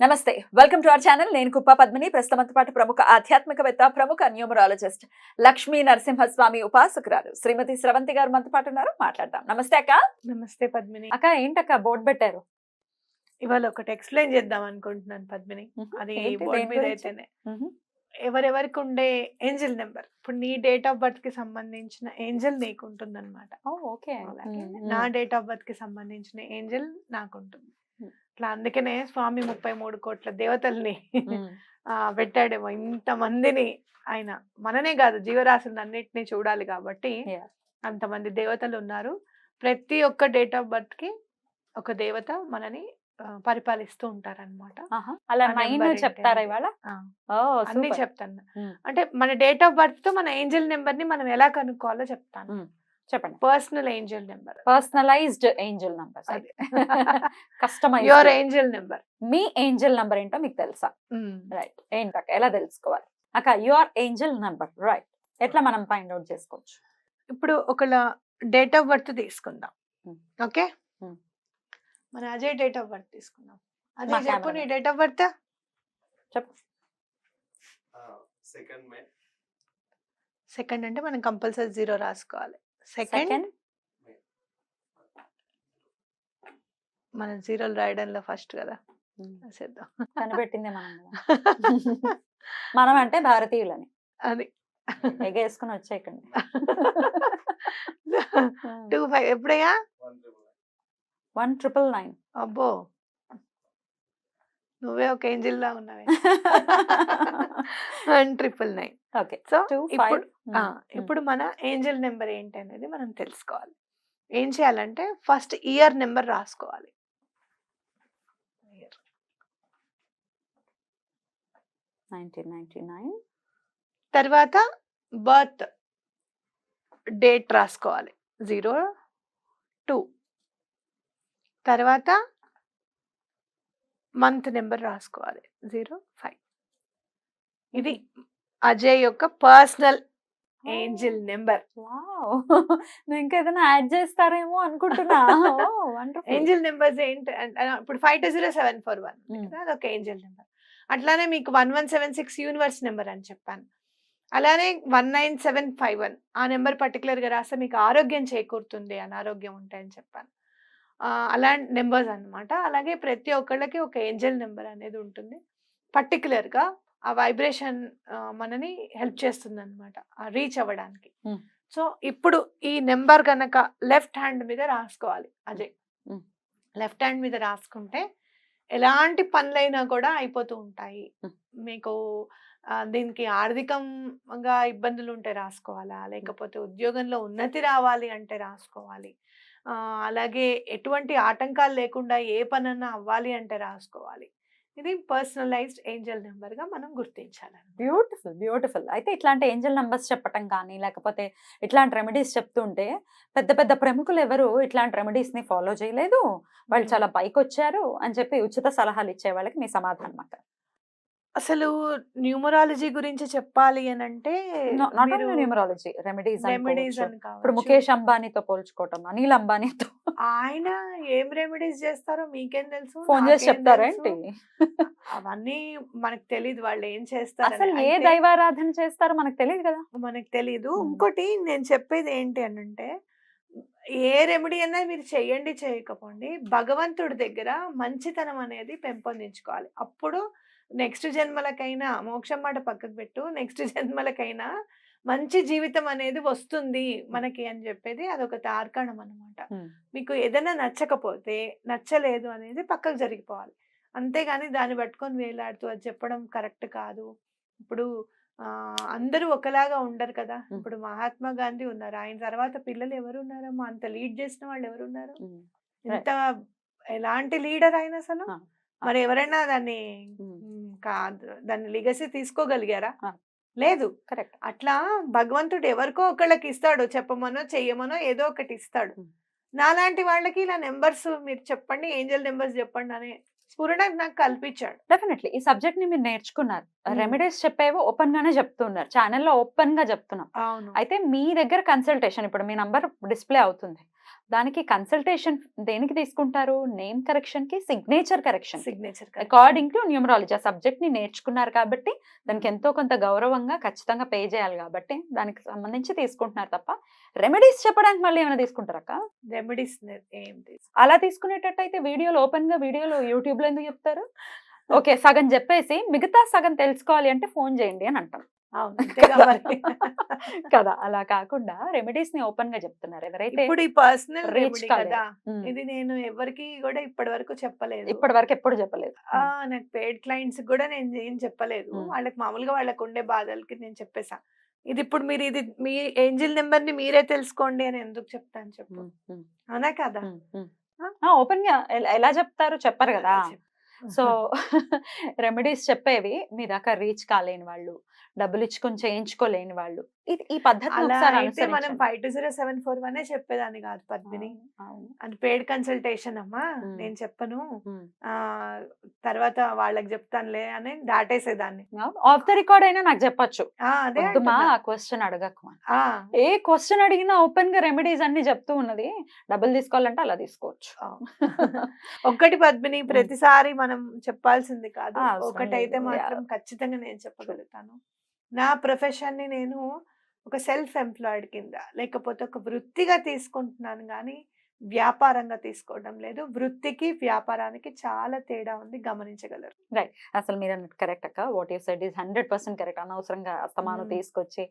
నమస్తే welcome to our channel. నేను కుప్ప పద్మిని ప్రస్తుతంతో పాటు ప్రముఖ ఆధ్యాత్మికవేత్త ప్రముఖ న్యూమరాలజిస్ట్ లక్ష్మీ నరసింహస్వామి ఉపాసకురాలు శ్రీమతి స్రవంతి గారు మనతో పాటు ఉన్నారు. మాట్లాడదాం. నమస్తే అక్క. నమస్తే పద్మిని. అక్క ఏంటక్క బోర్డు పెట్టారు? ఇవాళ ఒకటి ఎక్స్ప్లెయిన్ చేద్దాం అనుకుంటున్నాను పద్మిని. అది? బోర్డు మీద? అయితేనే. ఎవరెవరికి ఉండే ఏంజల్ నెంబర్. ఇప్పుడు నీ డేట్ ఆఫ్ బర్త్కి సంబంధించిన ఏంజల్ నీకు ఉంటుంది అనమాట. నా డేట్ ఆఫ్ బర్త్కి సంబంధించిన ఏంజల్ నాకు ఉంటుంది ఇట్లా అందుకనే స్వామి ముప్పై మూడు కోట్ల దేవతల్ని పెట్టాడేమో ఇంత మందిని ఆయన మననే కాదు జీవరాశులను అన్నిటినీ చూడాలి కాబట్టి. అంతమంది దేవతలు ఉన్నారు ప్రతి ఒక్క డేట్ ఆఫ్ బర్త్కి ఒక దేవత మనని పరిపాలిస్తూ ఉంటారన్నమాట ఆహా. అలా చెప్తారా ఇవాళ అన్ని. చెప్తాను. అంటే మన డేట్ ఆఫ్ బర్త్తో మన ఏంజల్ నెంబర్ని మనం ఎలా కనుక్కోవాలో చెప్తాను. చెప్పండి. Personal angel number. Personalized angel numbers అది. Customise your angel number. మీ ఏంజల్ నంబర్ ఏంటో మీకు తెలుసా? రైట్. ఏంటక్క ఎలా తెలుసుకోవాలి? అక్క యువర్ ఏంజల్ నంబర్. రైట్. ఎట్లా మనం ఫైండ్ అవుట్ చేసుకోవచ్చు? ఇప్పుడు ఒకళ్ళ డేట్ ఆఫ్ బర్త్ తీసుకుందాం. ఓకే. మన అజయ్ డేట్ ఆఫ్ బర్త్ తీసుకుందాం. అదే చెప్పు నీ. Date of birth? చెప్పు. సెకండ్ మే సెకండ్ అంటే మనం కంపల్సరీ జీరో రాసుకోవాలి. సెకండ్ మన జీరోలు రాయడంలో ఫస్ట్ కదా. రాసేద్దాం. కనిపెట్టింది మనం. మనం అంటే భారతీయులని. అది. ఎగేసుకుని వచ్చేయకండి. Two five ఎప్పుడయ్యా? One triple nine. అబ్బో! నువ్వే ఒక ఏంజిల్ లా ఉన్నావే. One triple nine. Okay. So ఇప్పుడు ఇప్పుడు మన ఏంజల్ నెంబర్ ఏంటి అనేది మనం తెలుసుకోవాలి. ఏం చేయాలంటే ఫస్ట్ ఇయర్ నెంబర్ రాసుకోవాలి. తర్వాత బర్త్ డేట్ రాసుకోవాలి. Zero two. తర్వాత మంత్ నెంబర్ రాసుకోవాలి. Zero five. ఇది అజయ్ యొక్క పర్సనల్ ఏంజిల్ నెంబర్. వావ్! నేను ఇంకా ఏదైనా యాడ్ చేస్తారేమో అనుకుంటున్నా. ఏంజిల్ నెంబర్స్ ఏంటి? ఇప్పుడు five two zero seven four one. అదొక ఏంజిల్ నెంబర్. అట్లానే మీకు one one seven six universe number అని చెప్పాను. అలానే one nine seven five one ఆ నెంబర్ పర్టికులర్గా రాస్తే మీకు ఆరోగ్యం చేకూరుతుంది అనారోగ్యం ఉంటాయని చెప్పాను. ఆ, అలాంటి నెంబర్స్ అన్నమాట. అలాగే ప్రతి ఒక్కళ్ళకి ఒక ఏంజల్ నెంబర్ అనేది ఉంటుంది. పర్టికులర్గా ఆ వైబ్రేషన్ మనని హెల్ప్ చేస్తుంది అనమాట రీచ్ అవ్వడానికి. సో ఇప్పుడు ఈ నెంబర్ కనుక లెఫ్ట్ హ్యాండ్ మీద రాసుకోవాలి. అజయ్. లెఫ్ట్ హ్యాండ్ మీద రాసుకుంటే ఎలాంటి పనులైనా కూడా అయిపోతూ ఉంటాయి. మీకు దీనికి ఆర్థికంగా ఇబ్బందులు ఉంటే రాసుకోవాలా లేకపోతే ఉద్యోగంలో ఉన్నతి రావాలి అంటే రాసుకోవాలి. అలాగే ఎటువంటి ఆటంకాలు లేకుండా ఏ పనన్నా అవ్వాలి అంటే రాసుకోవాలి. ఇది పర్సనలైజ్డ్ ఏంజల్ నెంబర్గా మనం గుర్తించాలి బ్యూటిఫుల్ బ్యూటిఫుల్. అయితే ఇట్లాంటి ఏంజల్ నంబర్స్ చెప్పటం కానీ లేకపోతే ఇట్లాంటి రెమెడీస్ చెప్తుంటే పెద్ద పెద్ద ప్రముఖులు ఎవరు ఇట్లాంటి రెమెడీస్ని ఫాలో చేయలేదు. వాళ్ళు చాలా పైకి వచ్చారు అని చెప్పి ఉచిత సలహాలు ఇచ్చే వాళ్ళకి మీ సమాధానం అన్నమాట అసలు న్యూమరాలజీ గురించి చెప్పాలి అని అంటే నాట్ మీరు ఓన్లీ న్యూమరాలజీ రెమెడీస్ రెమెడీస్ ఇప్పుడు అని కావచ్చు. ముఖేష్ అంబానీతో పోల్చుకోవటం అనిల్ అంబానీతో. ఆయన ఏం రెమెడీస్ చేస్తారో మీకేం తెలుసు? ఫోన్ చేసి చెప్తారేంటి? అవన్నీ మనకు తెలియదు వాళ్ళు ఏం చేస్తారు అసలు ఏ దైవారాధన చేస్తారో మనకు తెలియదు కదా. మనకు తెలియదు. ఇంకోటి నేను చెప్పేది ఏంటి అని అంటే ఏ రెమెడీ అన్నా మీరు చేయండి చేయకపోండి. భగవంతుడి దగ్గర మంచితనం అనేది పెంపొందించుకోవాలి. అప్పుడు నెక్స్ట్ జన్మలకైనా మోక్షం మాట పక్కకు పెట్టు. నెక్స్ట్ జన్మలకైనా మంచి జీవితం అనేది వస్తుంది మనకి అని చెప్పేది అదొక తార్కాణం అనమాట. మీకు ఏదైనా నచ్చకపోతే నచ్చలేదు అనేది పక్కకు జరిగిపోవాలి. అంతేగాని దాన్ని పట్టుకొని వేలాడుతూ అది చెప్పడం కరెక్ట్ కాదు. ఇప్పుడు ఆ, అందరూ ఒకలాగా ఉండరు కదా. ఇప్పుడు మహాత్మా గాంధీ ఉన్నారు. ఆయన తర్వాత పిల్లలు ఎవరు ఉన్నారమ్మా అంత లీడ్ చేసిన వాళ్ళు ఎవరు ఉన్నారు ఉమ్. ఎంత ఎలాంటి లీడర్ ఆయన అసలు. మరి ఎవరైనా దాన్ని దాన్ని లిగసీ తీసుకోగలిగారా. లేదు. కరెక్ట్. అట్లా భగవంతుడు ఎవరికో ఒకళ్ళకి ఇస్తాడు చెప్పమనో చెయ్యమనో ఏదో ఒకటి ఇస్తాడు. నాలాంటి వాళ్ళకి ఇలా నెంబర్స్ మీరు చెప్పండి ఏంజల్ నెంబర్స్ చెప్పండి అనే స్ఫురణ నాకు కల్పించాడు. డెఫినెట్లీ. ఈ సబ్జెక్ట్ని మీరు నేర్చుకున్నారు. రెమెడీస్ చెప్పేవో ఓపెన్ గానే చెప్తున్నారు. ఛానల్లో ఓపెన్గా చెప్తున్నాం. అవును. అయితే మీ దగ్గర కన్సల్టేషన్ ఇప్పుడు మీ నంబర్ డిస్ప్లే అవుతుంది. దానికి కన్సల్టేషన్ దేనికి తీసుకుంటారు? Name కరెక్షన్కి signature correction signature according to numerology ఆ సబ్జెక్ట్ని నేర్చుకున్నారు కాబట్టి దానికి ఎంతో కొంత గౌరవంగా ఖచ్చితంగా పే చేయాలి కాబట్టి దానికి సంబంధించి తీసుకుంటున్నారు తప్ప రెమెడీస్ చెప్పడానికి మళ్ళీ ఏమైనా తీసుకుంటారక్క రెమెడీస్ అలా తీసుకునేటట్టయితే వీడియోలో ఓపెన్గా వీడియోలో యూట్యూబ్లో ఎందుకు చెప్తారు? ఓకే సగం చెప్పేసి మిగతా సగం తెలుసుకోవాలి అంటే ఫోన్ చేయండి అని అంటాం. కదా. అలా కాకుండా రెమెడీస్ని ఓపెన్గా చెప్తున్నారు ఎవరైతే ఇప్పుడు ఈ పర్సనల్. కదా ఇది నేను ఎవరికి కూడా ఇప్పటి వరకు చెప్పలేదు. ఇప్పటి వరకు ఎప్పుడు చెప్పలేదు. ఆ! నాకు పెయిడ్ క్లయింట్స్ కూడా నేను ఏం చెప్పలేదు. వాళ్ళకి మామూలుగా వాళ్ళకు ఉండే బాధలకి నేను చెప్పేసా. ఇది ఇప్పుడు మీరు ఇది మీ ఏంజిల్ నెంబర్ని మీరే తెలుసుకోండి అని ఎందుకు చెప్తాను చెప్పు. అవునా కదా? ఓపెన్గా ఎల- చెప్తారు చెప్పరు కదా. సో రెమెడీస్ చెప్పేవి మీ దాకా రీచ్ కాలేని వాళ్ళు డబ్బులు ఇచ్చుకొని చేయించుకోలేని వాళ్ళు. ఈ పద్ధతి మనం. Five two zero seven four one చెప్పేదాన్ని కాదు పద్మిని. అది పెయిడ్ కన్సల్టేషన్ అమ్మా మ్మ్. నేను చెప్పను. ఆ తర్వాత వాళ్ళకి చెప్తానులే అని దాటేసేదాన్ని. ఆఫ్ ద రికార్డ్ అయినా నాకు చెప్పొచ్చు. క్వశ్చన్ అడగకు ఏ క్వశ్చన్ అడిగినా ఓపెన్గా రెమెడీస్ అన్ని చెప్తూ ఉన్నది. డబ్బులు తీసుకోవాలంటే అలా తీసుకోవచ్చు. ఒక్కటి పద్మిని ప్రతిసారి మనం చెప్పాల్సింది కాదు. ఒకటైతే. మాత్రం ఖచ్చితంగా నేను చెప్పగలుగుతాను. నా ప్రొఫెషన్ని నేను ఒక సెల్ఫ్ ఎంప్లాయిడ్ కింద లేకపోతే ఒక వృత్తిగా తీసుకుంటున్నాను కానీ వ్యాపారంగా తీసుకోవడం లేదు. వృత్తికి వ్యాపారానికి చాలా తేడా ఉంది. గమనించగలరు. అసలు మీరు అన్నట్టు కరెక్ట్ అక్క. What you said is hundred percent correct. అనవసరంగా అస్తమానం. తీసుకొచ్చి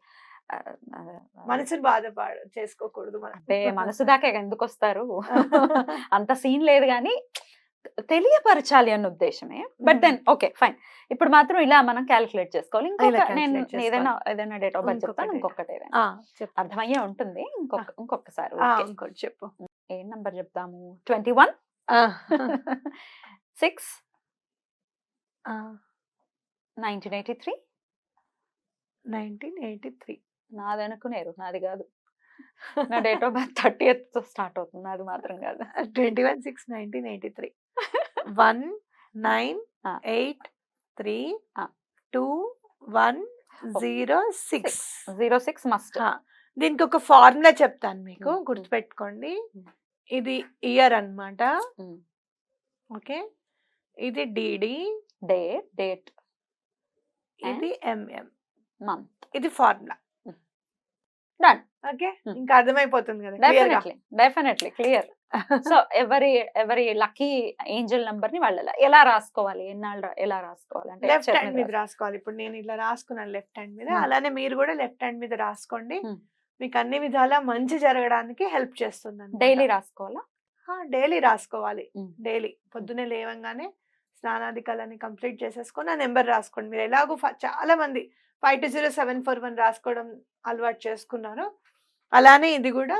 మనసుని బాధపడ చేసుకోకూడదు. అంటే మనసు దాకా ఎందుకు వస్తారు అంత సీన్ లేదు కానీ తెలియపరచాలి అన్న ఉద్దేశమే. బట్ దెన్ ఓకే ఫైన్ ఇప్పుడు మాత్రం ఇలా మనం క్యాలిక్యులేట్ చేసుకోవాలి. ఇంకొక నేను. ఏదైనా ఏదైనా డేట్ ఆఫ్ బర్త్ చెప్తాను ఇంకొకటి. ఏదైనా. అర్థమయ్యే ఉంటుంది. ఇంకొక ఇంకొకసారి. ఇంకోటి చెప్పు. ఏ నంబర్ చెప్తాము? Twenty one six nineteen eighty three 1983 నాది అనుకునేరు నాది కాదు. నా డేట్ ఆఫ్ బర్త్ థర్టీ తో స్టార్ట్ అవుతుంది. నాది మాత్రం కాదు. Twenty one six nineteen eighty three one nine. Eight three. Two one zero six. Zero six must దీనికి ఒక ఫార్ములా చెప్తాను మీకు. గుర్తుపెట్టుకోండి. ఇది ఇయర్ అన్నమాట. ఓకే? ఇది డిడి. Date date. ఇది ఎంఎం. మంత్. ఇది ఫార్ములా. Done. ఓకే. ఇంకా అర్థమైపోతుంది కదా డెఫినెట్లీ. Definitely clear. సో ఎవరి ఎవరి లక్కీ ఏంజల్ నంబర్ని వాళ్ళు ఎలా- రాసుకోవాలి? ఎన్నాళ్ళు ఎలా రాసుకోవాలి? అంటే లెఫ్ట్ హ్యాండ్ మీద రాసుకోవాలి. ఇప్పుడు నేను ఇలా రాసుకున్నాను లెఫ్ట్ హ్యాండ్ మీద. అలానే మీరు కూడా లెఫ్ట్ హ్యాండ్ మీద రాసుకోండి. మీకు అన్ని విధాలా మంచి జరగడానికి హెల్ప్ చేస్తుంది డైలీ రాసుకోవాలా? డైలీ రాసుకోవాలి. డైలీ. పొద్దునే లేవంగానే స్నానాధికాలన్నీ కంప్లీట్ చేసేసుకొని ఆ నెంబర్ రాసుకోండి. మీరు ఎలాగో చాలా మంది five two zero seven four one రాసుకోవడం అలవాటు చేసుకున్నారు. అలానే ఇది కూడా.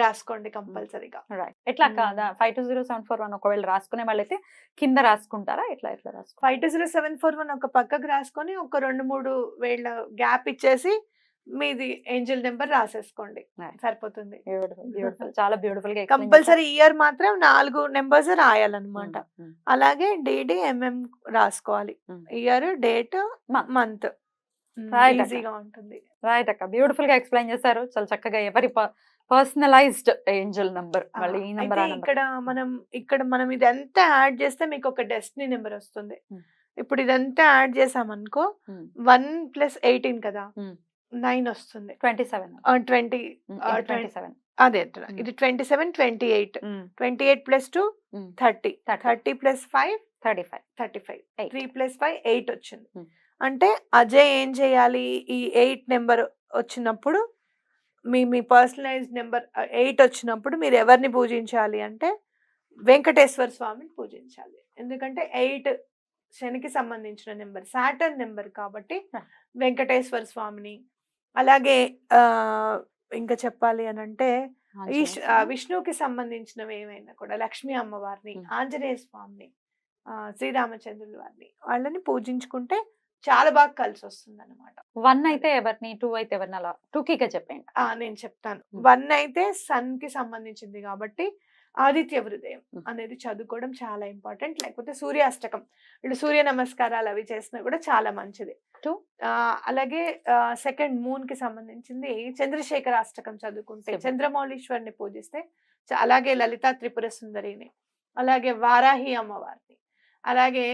రాసుకోండి కంపల్సరీగా. రైట్. ఎట్లా. కాదా? Five two zero seven four one ఒకవేళ రాసుకునే వాళ్ళైతే కింద రాసుకుంటారా? ఎట్లా ఎట్లా రాసుకో? Five two zero seven four one ఒక పక్కకు రాసుకొని ఒక రెండు మూడు వేళ్ళ గ్యాప్ ఇచ్చేసి మీది ఏంజల్ నెంబర్ రాసేసుకోండి. సరిపోతుంది. చాలా బ్యూటిఫుల్గా కంపల్సరీ ఇయర్ మాత్రం నాలుగు నెంబర్స్ రాయాలన్నమాట. అలాగే డిడి ఎంఎం రాసుకోవాలి. Year date. మంత్. ఈజీగా ఉంటుంది. రైట్ అక్క బ్యూటిఫుల్గా ఎక్స్ప్లెయిన్ చేశారు. చాలా చక్కగా ఎవరి పర్సనలైజ్డ్ ఏంజల్ నంబర్ మళ్ళీ ఈ నంబర్ ఇక్కడ మనం ఇక్కడ మనం ఇదంతా యాడ్ చేస్తే మీకు ఒక డెస్టినీ నెంబర్ వస్తుంది. ఇప్పుడు ఇదంతా యాడ్ చేసామనుకో వన్ ప్లస్ ఎయిటీన్ కదా. నైన్ వస్తుంది. Twenty seven twenty twenty seven అదే. ఇది twenty seven twenty eight twenty eight plus two. Thirty. Thirty plus five thirty five thirty five. Three plus five eight వచ్చింది. అంటే అజయ్ ఏం చేయాలి ఈ ఎయిట్ నెంబర్ వచ్చినప్పుడు మీ మీ పర్సనలైజ్డ్ నెంబర్ ఎయిట్ వచ్చినప్పుడు మీరు ఎవరిని పూజించాలి అంటే వెంకటేశ్వర స్వామిని పూజించాలి ఎందుకంటే ఎయిట్ శనికి సంబంధించిన నెంబర్ సాటర్న్ నెంబర్ కాబట్టి. వెంకటేశ్వర స్వామిని అలాగే ఇంకా చెప్పాలి అని అంటే ఈశ్ విష్ణువుకి సంబంధించినవి ఏమైనా కూడా లక్ష్మీ అమ్మవారిని. ఆంజనేయ స్వామిని శ్రీరామచంద్రుల వారిని వాళ్ళని పూజించుకుంటే చాలా బాగా కలిసి వస్తుంది అనమాట వన్ అయితే ఎవరిని టూ అయితే ఎవరిని అలా టూకీగా చెప్పండి నేను చెప్తాను. వన్ అయితే సన్కి సంబంధించింది కాబట్టి ఆదిత్య హృదయం. అనేది చదువుకోవడం చాలా ఇంపార్టెంట్. లేకపోతే సూర్యాష్టకం ఇప్పుడు సూర్య నమస్కారాలు అవి చేసినా కూడా చాలా మంచిది. అలాగే సెకండ్ మూన్కి సంబంధించింది చంద్రశేఖర అష్టకం చదువుకుంటే. చంద్రమౌళీశ్వరిని పూజిస్తే అలాగే లలితా త్రిపుర సుందరిని అలాగే వారాహి అమ్మవారిని అలాగే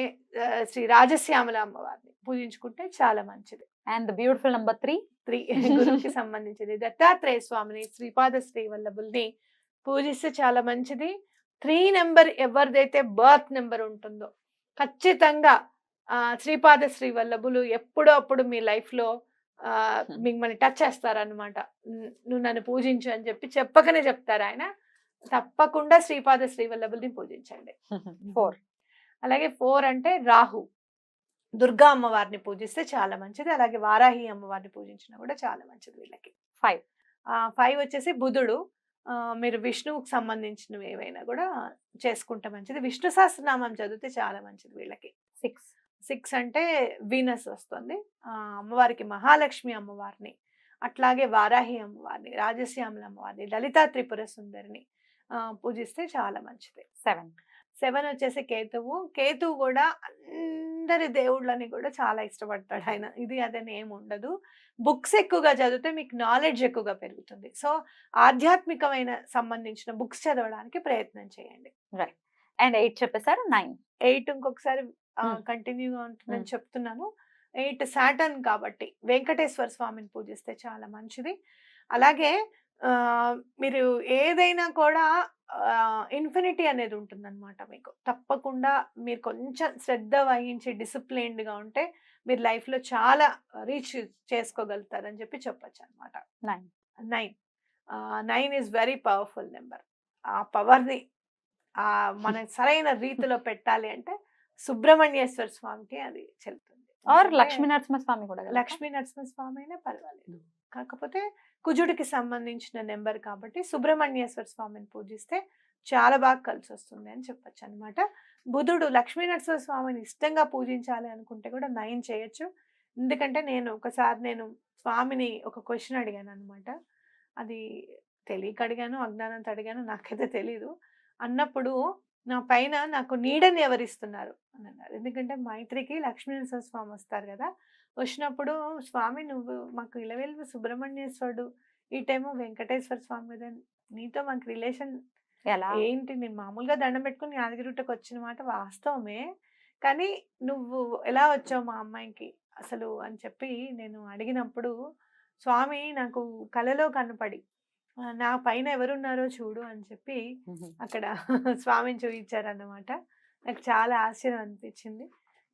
శ్రీ రాజశ్యామల అమ్మవారిని పూజించుకుంటే చాలా మంచిది. And beautiful number three three గురువుకి సంబంధించింది. దత్తాత్రేయ స్వామిని శ్రీపాద శ్రీ వల్లభుల్ని పూజిస్తే చాలా మంచిది. త్రీ నెంబర్ ఎవరిదైతే బర్త్ నెంబర్ ఉంటుందో ఖచ్చితంగా ఆ, శ్రీపాద శ్రీ వల్లభులు ఎప్పుడో అప్పుడు మీ లైఫ్లో ఆ, మిమ్మల్ని టచ్ చేస్తారనమాట నువ్వు నన్ను పూజించు అని చెప్పి చెప్పకనే చెప్తారు ఆయన. తప్పకుండా శ్రీపాద శ్రీ వల్లభుల్ని పూజించండి. ఫోర్. అలాగే ఫోర్ అంటే రాహు. దుర్గా అమ్మవారిని పూజిస్తే చాలా మంచిది. అలాగే వారాహి అమ్మవారిని పూజించినా కూడా చాలా మంచిది వీళ్ళకి. Five. ఫైవ్ వచ్చేసి బుధుడు మీరు విష్ణువుకి సంబంధించినవి ఏవైనా కూడా చేసుకుంటే మంచిది. విష్ణు సహస్రనామం చదివితే చాలా మంచిది వీళ్ళకి. సిక్స్. సిక్స్ అంటే వీనస్ వస్తుంది. అమ్మవారికి మహాలక్ష్మి అమ్మవారిని అట్లాగే వారాహి అమ్మవారిని రాజశ్యామల అమ్మవారిని లలితా త్రిపుర సుందరిని పూజిస్తే చాలా మంచిది. సెవెన్. సెవెన్ వచ్చేసి కేతువు. కేతువు కూడా అందరి దేవుళ్ళని కూడా చాలా ఇష్టపడతాడు ఆయన. ఇది అదని ఏమి ఉండదు. బుక్స్ ఎక్కువగా చదివితే మీకు నాలెడ్జ్ ఎక్కువగా పెరుగుతుంది. సో ఆధ్యాత్మికమైన సంబంధించిన బుక్స్ చదవడానికి ప్రయత్నం చేయండి. అండ్ ఎయిట్ చెప్పేసారు నైన్ ఎయిట్ ఇంకొకసారి Hmm. కంటిన్యూగా ఉంటుందని Hmm. చెప్తున్నాను. ఎయిట్ సాటర్న్ కాబట్టి వెంకటేశ్వర స్వామిని పూజిస్తే చాలా మంచిది. అలాగే మీరు ఏదైనా కూడా ఇన్ఫినిటీ అనేది ఉంటుందన్నమాట మీకు. తప్పకుండా మీరు కొంచెం శ్రద్ధ వహించి డిసిప్లైన్డ్గా ఉంటే మీరు లైఫ్లో చాలా రీచ్ చేసుకోగలుగుతారని చెప్పి చెప్పొచ్చు అనమాట nine. Nine. Nine is very powerful number. ఆ పవర్ని ఆ మన సరైన రీతిలో పెట్టాలి అంటే సుబ్రహ్మణ్యేశ్వర స్వామికి అది చెల్లుతుంది. ఆర్ లక్ష్మీ నరసింహస్వామి కూడా కదా? లక్ష్మీ నరసింహస్వామి అయినా పర్వాలేదు. కాకపోతే కుజుడికి సంబంధించిన నెంబర్ కాబట్టి సుబ్రహ్మణ్యేశ్వర స్వామిని పూజిస్తే చాలా బాగా కలిసి వస్తుంది అని చెప్పచ్చు అనమాట బుధుడు లక్ష్మీ నరసింహ స్వామిని ఇష్టంగా పూజించాలి అనుకుంటే కూడా నయం చేయొచ్చు. ఎందుకంటే నేను ఒకసారి నేను స్వామిని ఒక క్వశ్చన్ అడిగాను అనమాట అది తెలియక అడిగాను అజ్ఞానంతో అడిగాను నాకైతే తెలీదు. అన్నప్పుడు నా పైన నాకు నీడని ఎవరిస్తున్నారు? అని అన్నారు. ఎందుకంటే మైత్రికి లక్ష్మీ నరసింహ స్వామి వస్తారు కదా వచ్చినప్పుడు స్వామి నువ్వు మాకు ఇలవేలు సుబ్రహ్మణ్యేశ్వరుడు ఈ టైము వెంకటేశ్వర స్వామి మీద నీతో మాకు రిలేషన్ ఎలా? ఏంటి? నేను మామూలుగా దండం పెట్టుకుని యాదగిరిగుట్టకు వచ్చిన మాట వాస్తవమే. కానీ నువ్వు ఎలా వచ్చావు మా అమ్మాయికి అసలు? అని చెప్పి నేను అడిగినప్పుడు స్వామి నాకు కలలో కనపడి "ఆ, నా పైన ఎవరున్నారో చూడు అని చెప్పి. అక్కడ స్వామిని చూపించారన్నమాట నాకు చాలా ఆశ్చర్యం అనిపించింది.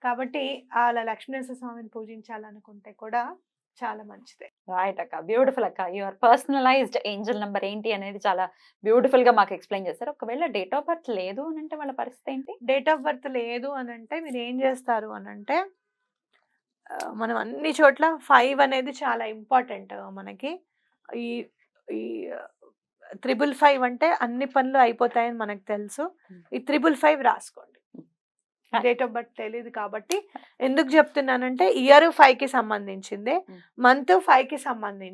కాబట్టి అలా లక్ష్మీనరసింహ స్వామిని పూజించాలనుకుంటే కూడా చాలా మంచిదే. రైట్ అక్క. బ్యూటిఫుల్ అక్క. యువర్ పర్సనలైజ్డ్ ఏంజల్ నెంబర్ ఏంటి అనేది చాలా బ్యూటిఫుల్గా మాకు ఎక్స్ప్లెయిన్ చేశారు. ఒకవేళ డేట్ ఆఫ్ బర్త్ లేదు అని అంటే వాళ్ళ పరిస్థితి ఏంటి? డేట్ ఆఫ్ బర్త్ లేదు అని అంటే మీరు ఏం చేస్తారు అని అంటే మనం అన్ని చోట్ల ఫైవ్ అనేది చాలా ఇంపార్టెంట్ మనకి. ఈ ఈ త్రిబుల్ ఫైవ్ అంటే అన్ని పనులు అయిపోతాయని మనకు తెలుసు. ఈ త్రిబుల్ ఫైవ్ రాసుకోండి. డేట్ ఆఫ్ బర్త్ తెలియదు కాబట్టి ఎందుకు చెప్తున్నానంటే ఇయర్ ఫైవ్కి సంబంధించిందే. మంత్ ఫైవ్కి సంబంధించి